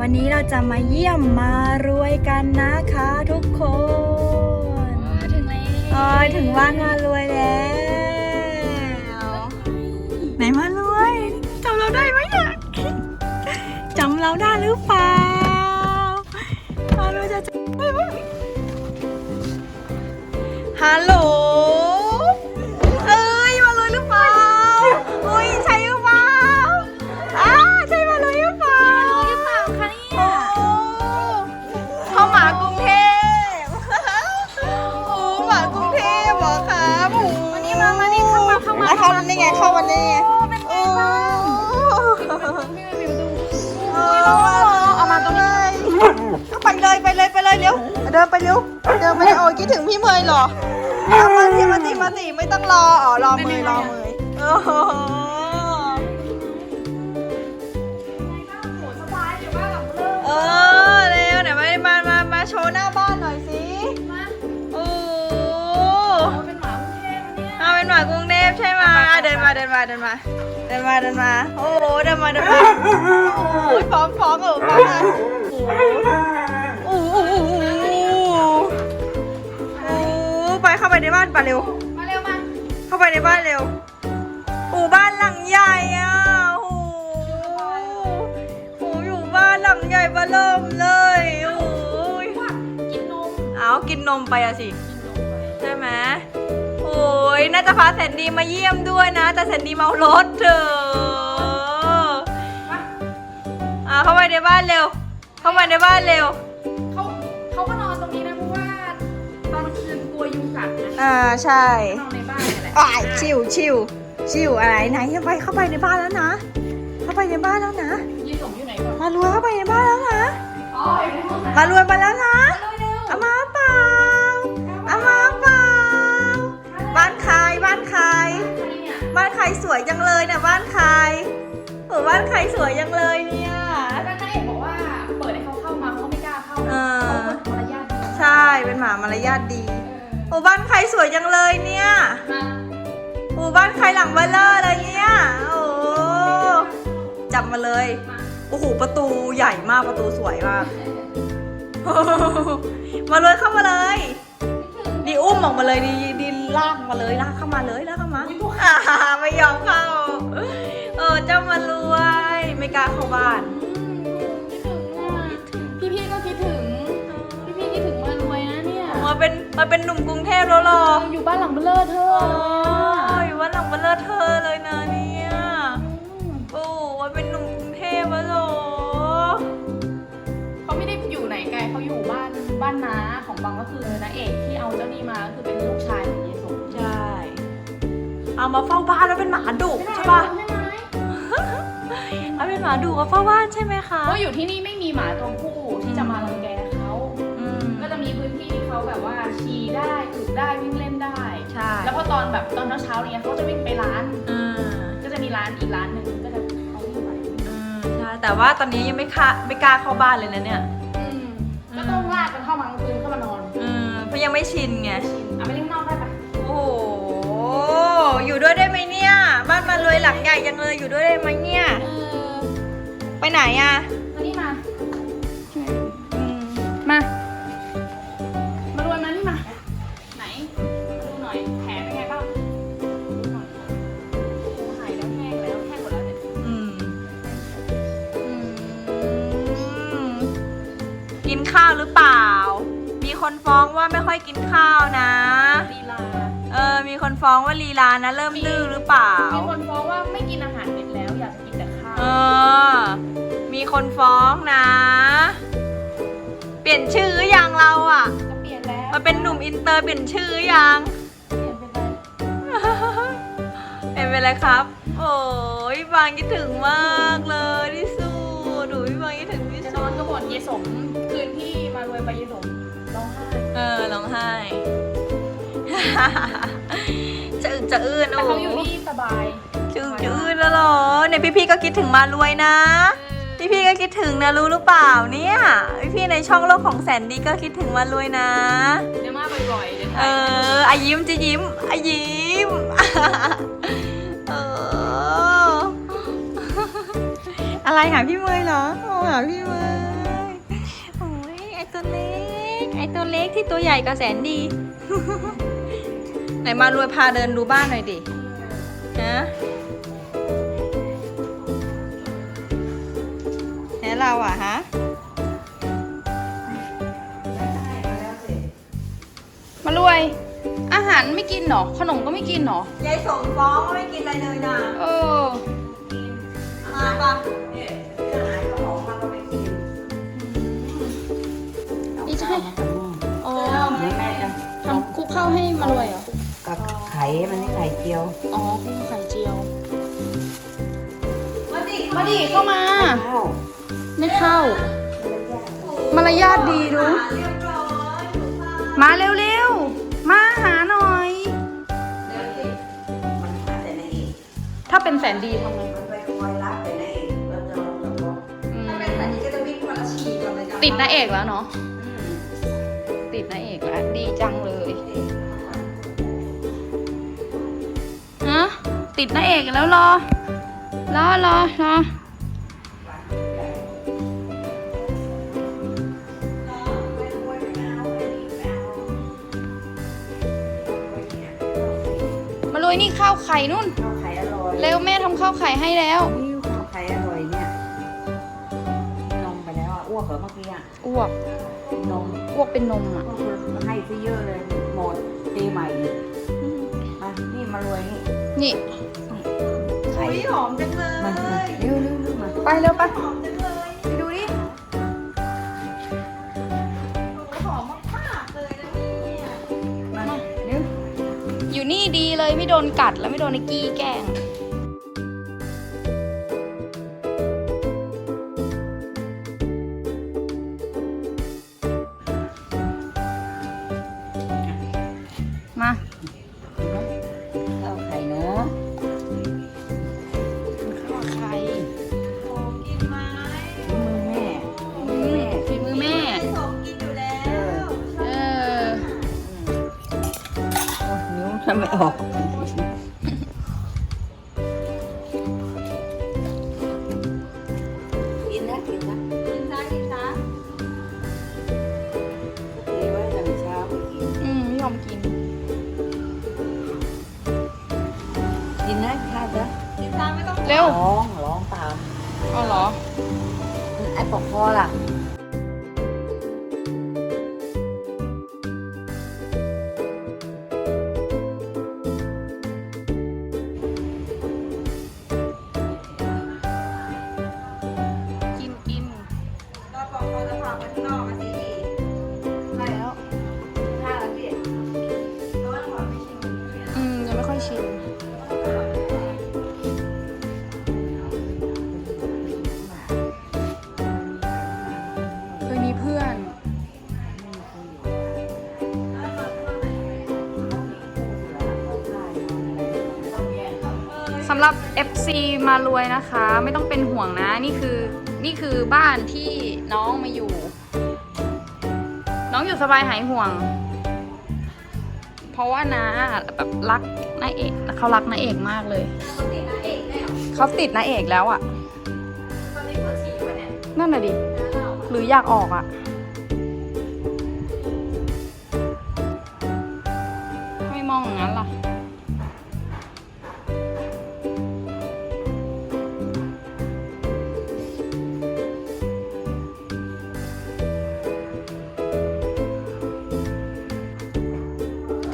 วันนี้เราจะมาเยี่ยมมารวยกันนะคะทุกคนถึงแล้วโอ้ยถึงบ้านมารวยแล้ว ไหนมารวยจำเราได้ไหมเนี่ยจำเราได้หรือเปล่า มารวยจะจำได้ไหมฮัลโหล อะเข้าวันนี้ไงเข้าวันนี้ไงเป็นไงโอ้บ้างเไม่ไม่ดูออเอามาตรงนี้ไปเลยไปเลยไปเลยเร็วเดินไปเร็วเดินไปเลยโอ้ยคิดถึงพี่เมย์เหรอเอามาสิมาสิมาสิไม่ต้องรออ๋อรอเมย์รอเมย์ มาเดินมาเดินมาเดินมา โอ้โหเดินมาเดินมาโอ้ยพร้อมพร้อมเออพร้อมเลยโอ้โหโอ้โหโอ้โหโอ้โหไปเข้าไปในบ้านไปเร็ว มาเร็วมาเข้าไปในบ้านเร็วโอ้บ้านหลังใหญ่อะโอ้โหโอ้อยู่บ้านหลังใหญ่บ้าเริ่มเลยโอ้โหกินนมเอากินนมไปอะสิ ยน่าจะพาแสนดีมาเยี่ยมด้วยนะ แต่แสนดีเมารถเถอะอะเข้าไปในบ้านเร็ว เข้ามาในบ้านเร็ว เขาเขาก็นอนตรงนี้นะเพราะว่าตอนกลางคืนกลัวยุงกัดนะอ่าใช่นอนในบ้านนี่แหละอ้ายชิวชิวชิวอะไรไหนยังไปเข้าไปในบ้านแล้วนะ เข้าไปในบ้านแล้วนะยี่สมอยู่ไหนก่อนมารวยเข้าไปในบ้านแล้วนะอ๋ออยู่ในห้องน้ำมารวยมาแล้วนะเร็วเอามาเปล่าเอา ใครสวยจังเลยเนี่ยบ้านใครโอ้บ้านใครสวยจังเลยเนี่ย แล้วก็นายเอกบอกว่าเปิดให้เขาเข้ามาเขาก็ไม่กล้าเข้าเออ เขาก็มารยาทดีใช่เป็นหมามารยาทดีโอ้บ้านใครสวยจังเลยเนี่ยมาโอ้บ้านใครหลังเบลเลอร์เลยเนี่ยโอ้จับมาเลยมาโอ้โหประตูใหญ่มากประตูสวยมาก มาเลยเข้ามาเลย ดีอุ้มออกมาเลยดีดีลากมาเลยลากเข้ามาเลยลากเข้ามาอ่า ไม่ยอมเข้า เออเจ้ามารวย ไม่กล้าเข้าบ้านคิดถึงอะพี่พี่ๆก็คิดถึง พี่พี่ๆคิดถึงมารวยนะเนี่ยมาเป็นมาเป็นหนุ่มกรุงเทพแล้วเหรอ อยู่บ้านหลังเบลเลอร์เธอโอ้ยวันหลังมาเลอะเธอเลยนะเนี่ย เอามาเฝ้าบ้านแล้วเป็นหมาดุใช่ปะใช่ไหมเอาเป็นหมาดุมาเฝ้าบ้านใช่ไหมคะ เพราะอยู่ที่นี่ไม่มีหมาตัวผู้ที่จะมารังแกเขาอืมก็จะมีพื้นที่ที่เขาแบบว่าฉี่ได้อึได้วิ่งเล่นได้ใช่แล้วพอตอนแบบตอนเช้าๆอะไรเงี้ยเขาจะวิ่งไปร้านอืมก็จะมีร้านอีกร้านหนึ่งก็จะเขาวิ่งไปอืมใช่แต่ว่าตอนนี้ยังไม่ค่ะไม่กล้าเข้าบ้านเลยนะเนี่ยอืมก็ต้องลากกันเข้ามากลางคืนเข้ามานอนอืมเพราะยังไม่ชินไงเอาไปเล่นข้างนอก ด้วยได้ไหมเนี่ย บ้านมารวยหลังใหญ่จังเลยอยู่ด้วยได้ไหมเนี่ย เออไปไหนอะมานี่มาอืมมามารวยมานี่มา ไหนมาดูหน่อยแผลเป็นไงบ้างดูหน่อยโอ้หายแล้วแห้งแล้วแห้งหมดแล้วเนี่ยอืมอืมกินข้าวหรือเปล่า มีคนฟ้องว่าไม่ค่อยกินข้าวนะ ลีลาเออมีคนฟ้องว่าลีลานะ เริ่มดื้อหรือเปล่า มีคนฟ้องว่าไม่กินอาหารเม็ดแล้วอยากจะกินแต่ข้าว เออ มีคนฟ้องนะ เปลี่ยนชื่อหรือยังเราอะ จะเปลี่ยนแล้วมาเป็นหนุ่มอินเตอร์เปลี่ยนชื่อหรือยัง เปลี่ยนเป็นอะไรเป็นไปเลยครับ โอ้ยบางคิดถึงมากเลยที่สุดดูพี่บางคิดถึงที่จะนสุอนดก็บ่นเยสมคืนที่มารวยไปเยสมร้องไห้ เออร้องไห้ จะอึกจะอื้นแต่เขาอยู่นี่สบายจะอืดแล้วเหรอเนี่ยพี่ๆก็คิดถึงมารวยนะ พี่พี่ก็คิดถึงนะรู้หรือเปล่าเนี่ยพี่ๆในช่องโลกของแสนดีก็คิดถึงมารวยนะ เดี๋ยวมาบ่อยๆเดี๋ยวเอออายิ้มจะยิ้มอายิ้มเอออะไรหาพี่เมย์เหรอหาพี่เมย์โอ้ยไอตัวเล็กไอตัวเล็กที่ตัวใหญ่กว่าแสนดี ไหนมารวยพาเดินดูบ้านหน่อยดิฮะแหเราอะฮะมารวย อาหารไม่กินเหรอ ขนมก็ไม่กินเหรอ ยายสมฟ้องว่าไม่กินอะไรเลยนะเออมาปะนี่จะให้อ๋อนี่แม่จะทำคลุกข้าวให้มารวยเหรอ กับไข่มันนี่ไข่เจียว อ๋อคลุกไข่เจียว มาดิมาดิเข้ามา ข้าวไม่เข้า มารยาทดีดูเรียบร้อยถูกต้องมาเร็วๆ มาหาหน่อยเดี๋ยวดิมันหาแต่ในเอกถ้าเป็นแสนดีทำไงมันไปคอยรับแต่ในเอกแล้วจะลงกับพ่ออืมถ้าเป็นแบบนี้ก็จะวิ่งคนละฉีกกันเลยจ้ะติดนาเอกแล้วเนาะติดนาเอกแล้ว ดีจังเลย ติดนาเอกแล้วรอ รอรอรอมาลุยนี่ข้าวไข่นุ่น ข้าวไข่อร่อยเร็วแม่ทำข้าวไข่ให้แล้ว นี่ข้าวไข่อร่อยเนี่ยนมไปแล้วอะอ้วกเหรอเมื่อกี้อะอ้วก นมอ้วกเป็นนมอะอ้วกให้ซะเยอะเลยหมดตีใหม่อีกมา นี่มารวยนี่นี่ไข่หอมจังเลยมามาเร็วเร็วเร็วมาไปเร็วไปหอมจังเลยไปดูดิหอมมากๆเลยนะเนี่ย มาเร็วอยู่นี่ดีเลยไม่โดนกัดแล้วไม่โดนไอ้กี้แกล้ง นิ้วำหรับ FC มารวยนะคะ ไม่ต้องเป็นห่วงนะ นี่คือนี่คือบ้านที่น้องมาอยู่ น้องอยู่สบายหายห่วง เพราะว่านาแบบรักนายเอกเขารักนายเอกมากเลยติดนาเอกได้หรอเขาติดนายเอกแล้วอะตอนนี้เปิดฉี่วะนั่นน่ะดิ หรืออยากออกอะไม่มองอย่างนั้นล่ะ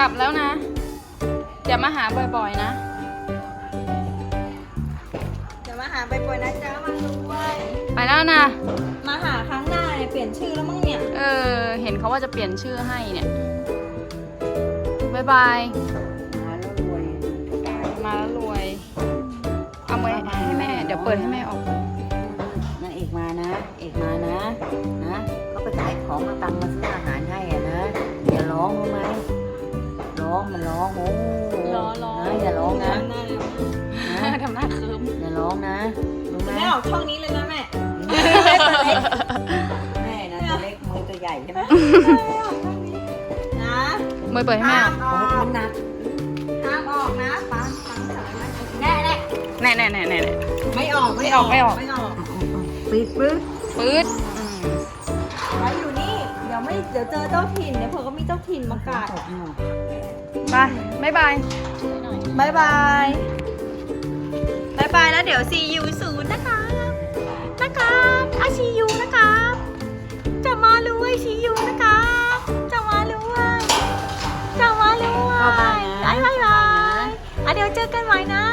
กลับแล้วนะ เดี๋ยวมาหาบ่อยๆนะเดี๋ยวมาหาไปป่วยนะจ๊ะมาด้วยไปแล้วนะ มาหาครั้งหน้าเนี่ยเปลี่ยนชื่อแล้วมั้งเนี่ย เออ เห็นเขาว่าจะเปลี่ยนชื่อให้เนี่ยบายบาย มาแล้วรวยตายมาแล้วรวย เอาไว้ให้แม่ เดี๋ยวเปิดให้แม่ออกนางเอกมานะ เอกมานะ นะเขาไปขายของเอาตังค์มาซื้อ นะอย่าร้องนะหน้าเลยนะทำหน้าเคิมอย่าร้องนะรู้ไหมแม่ออกช่องนี้เลยนะแม่แม่นะตัวเล็กมือตัวใหญ่ใช่ไหมนะเมย์เปิดให้แม่ออกโอ้ยมันหนักห้ามออกนะปังปังสารนะแน่แน่แน่แน่แน่แน่แน่ไม่ออกไม่ออกไม่ออกไม่ออกปิดปึ๊บปื๊ดอืมไว้อยู่นี่เดี๋ยวไม่เดี๋ยวเจอเจ้าถิ่นเดี๋ยวเผื่อก็มีเจ้าถิ่นมากัด ไปบ๊ายบายบายบายบายบายแล้วเดี๋ยวซียูศูนย์นะครับ นะครับอาซียูนะครับ จะมารวยซียูนะครับ จะมารวย จะมารวยบ๊ายบายอะเดี๋ยวเจอกันใหม่นะ